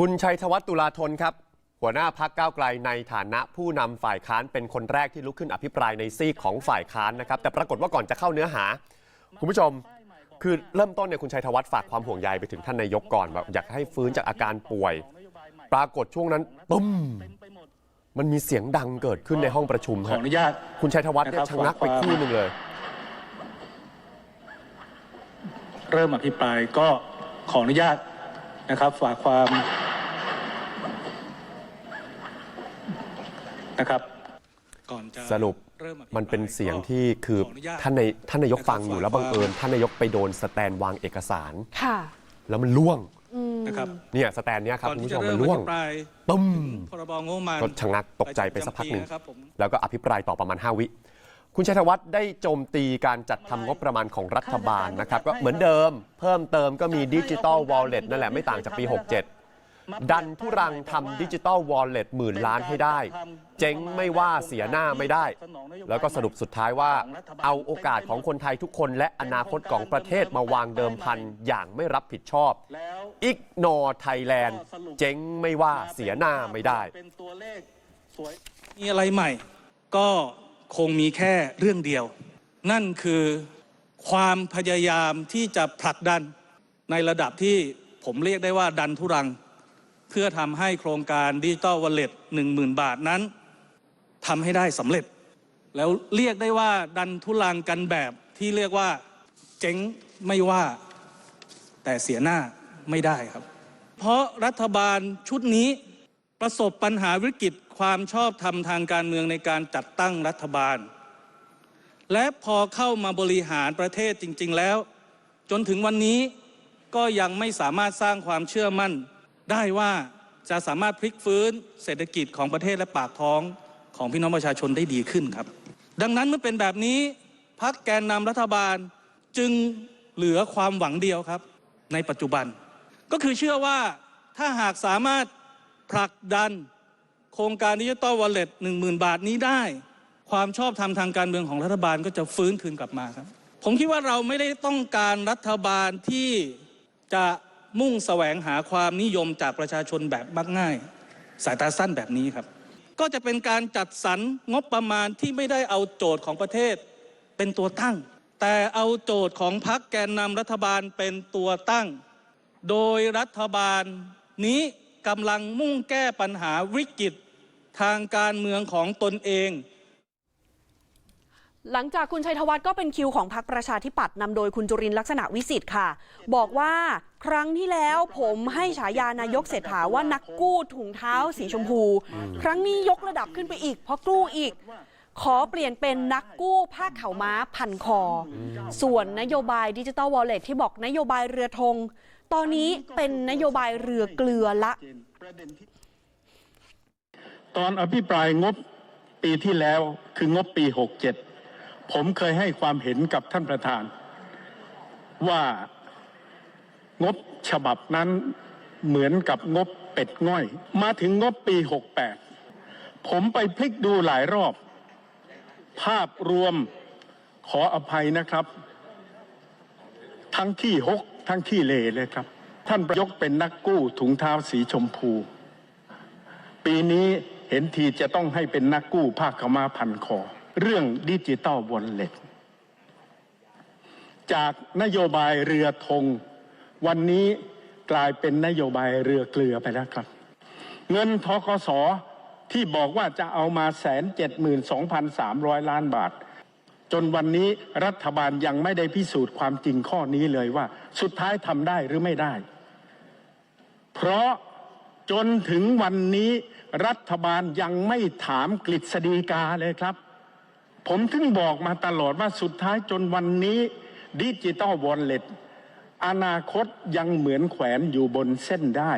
คุณชัยธวัฒน์ตุลาธนครับ หัวหน้าพักก้าวไกลในฐานะผู้นำฝ่ายค้านเป็นคนแรกที่ลุกขึ้นอภิปรายในซีกของฝ่ายค้านนะครับ แต่ปรากฏว่าก่อนจะเข้าเนื้อหา คุณผู้ชม คือเริ่มต้นเนี่ยคุณชัยธวัฒน์ฝากความห่วงใยไปถึงท่านนายกก่อนแบบอยากให้ฟื้นจากอาการป่วย ปรากฏช่วงนั้นตุ้มมันมีเสียงดังเกิดขึ้นในห้องประชุมขอฮะอนุญาตคุณชัยธวัฒน์เนี่ยชะงักไปคู่หนึ่งเลย เริ่มอภิปรายก็ขออนุญาตนะครับ ฝากความ นะครับ ก่อนจะสรุปเริ่อภิปรายมันเป็นเสียงที่คือขนุญตท่านในท่านนายกฟังอยู่แล้วบังเอิญนะครับท่านนายกไปโดนสแตนวางเอกสาร ค่ะ แล้วมันล่วงอืมนะครับเนี่ยสแตนเนี้ยครับก่อนคุณที่ผู้ชจะมเริ่มันมอล่วงภิปรายตุ้มพรบงบประมาณก็ชะงักตกใจไปสักพักหนึ่งประจำปีนะครับผมแล้วก็อภิปรายต่อประมาณ 5 วิ คุณชัยธวัฒน์ได้โจมตีการจัดทำงบประมาณของรัฐบาลนะครับ ก็เหมือนเดิม เพิ่มเติมก็มีดิจิ t a ลวอลเล็ตนั่นแหละไม่ต่างจากปี 67 ดันทุรังทำดิจิ t a ลวอลเล็ตหมื่นล้านให้ได้ เจ๊งไม่ว่าเสียหน้าไม่ได้ แล้วก็สรุปสุดท้ายว่า เอาโอกาสของคนไทยทุกคนและอนาคตของประเทศมาวางเดิมพันอย่างไม่รับผิดชอบแล้วอิกนอไทยแลนด์เจ๊งไม่ว่าเสียหน้าไม่ได้เป็นตัวเลขสวยมีอะไรใหม่ ก็คงมีแค่เรื่องเดียว นั่นคือความพยายามที่จะผลักดันในระดับที่ผมเรียกได้ว่าดันทุรัง เพื่อทำให้โครงการดิจิตอลวอลเล็ตหนึ่งหมื่นบาทนั้นทำให้ได้สำเร็จ แล้วเรียกได้ว่าดันทุรังกันแบบที่เรียกว่าเจ๊งไม่ว่า แต่เสียหน้าไม่ได้ครับ เพราะรัฐบาลชุดนี้ประสบปัญหาวิกฤตความชอบธรรมทางการเมืองในการจัดตั้งรัฐบาล และพอเข้ามาบริหารประเทศจริง ๆ แล้ว จนถึงวันนี้ก็ยังไม่สามารถสร้างความเชื่อมั่น ได้ว่าจะสามารถพลิกฟื้นเศรษฐกิจของประเทศและปากท้องของพี่น้องประชาชนได้ดีขึ้นครับ ดังนั้นเมื่อเป็นแบบนี้พักแกนนำรัฐบาลจึงเหลือความหวังเดียวครับ ในปัจจุบัน ก็คือเชื่อว่าถ้าหากสามารถผลักดันโครงการดิจิตอลวอลเล็ตหนึ่งหมื่นบาทนี้ได้ ความชอบธรรมทางการเมืองของรัฐบาลก็จะฟื้นคืนกลับมาครับ ผมคิดว่าเราไม่ได้ต้องการรัฐบาลที่จะ มุ่งแสวงหาความนิยมจากประชาชนแบบมักง่าย สายตาสั้นแบบนี้ครับ ก็จะเป็นการจัดสรรงบประมาณที่ไม่ได้เอาโจทย์ของประเทศเป็นตัวตั้ง แต่เอาโจทย์ของพรรคแกนนำรัฐบาลเป็นตัวตั้ง โดยรัฐบาลนี้กำลังมุ่งแก้ปัญหาวิกฤตทางการเมืองของตนเอง หลังจากคุณชัยธวัฒน์ก็เป็นคิวของพรรคประชาธิปัตย์นำโดยคุณจุรินทร์ลักษณะวิสิทธิ์ค่ะ บอกว่าครั้งที่แล้วผมให้ฉายานายกเศรษฐาว่านักกู้ถุงเท้าสีชมพู ครั้งนี้ยกระดับขึ้นไปอีก เพราะกู้อีก ขอเปลี่ยนเป็นนักกู้ผ้าเข่าวม้าพันคอ ส่วนนโยบายดิจิ t a ลวอลเล็ตที่บอกนโยบายเรือธงตอนนี้เป็นนโยบายเรือเกลือละ ตอนอภิปรายงบปีที่แล้วคืองบปี 67 ผมเคยให้ความเห็นกับท่านประธาน ว่างบฉบับนั้นเหมือนกับงบเป็ดง่อย มาถึงงบปี 68 ผมไปพลิกดูหลายรอบ ภาพรวมขออภัยนะครับ ทั้งขี้หก ทั้งขี้เลเลยครับ ท่านประยกเป็นนักกู้ถุงเท้าสีชมพู ปีนี้เห็นทีจะต้องให้เป็นนักกู้ภาคขมาพันคอ เรื่องดิจิตอลวอลเล็ตจากนโยบายเรือธงวันนี้กลายเป็นนโยบายเรือเกลือไปแล้วครับ เงินทกสที่บอกว่าจะเอามาแสนเจ็ดหมื่นสองพันสามร้อยล้านบาท จนวันนี้รัฐบาลยังไม่ได้พิสูจน์ความจริงข้อนี้เลยว่า สุดท้ายทำได้หรือไม่ได้ เพราะจนถึงวันนี้รัฐบาลยังไม่ถามกฤษฎีกาเลยครับ ผมถึงบอกมาตลอดว่าสุดท้ายจนวันนี้ดิจิตอลวอลเล็ตอนาคตยังเหมือนแขวนอยู่บนเส้นได้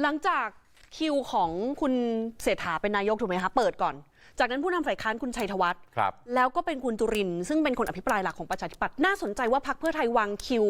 หลังจากคิวของคุณเศรษฐาเป็นนายกถูกไหมคะเปิดก่อน จากนั้นผู้นำฝ่ายค้านคุณชัยธวัฒน์ครับแล้วก็เป็นคุณจุรินทร์ซึ่งเป็นคนอภิปรายหลักของประชาธิปัตย์น่าสนใจว่าพรรคเพื่อไทยวางคิว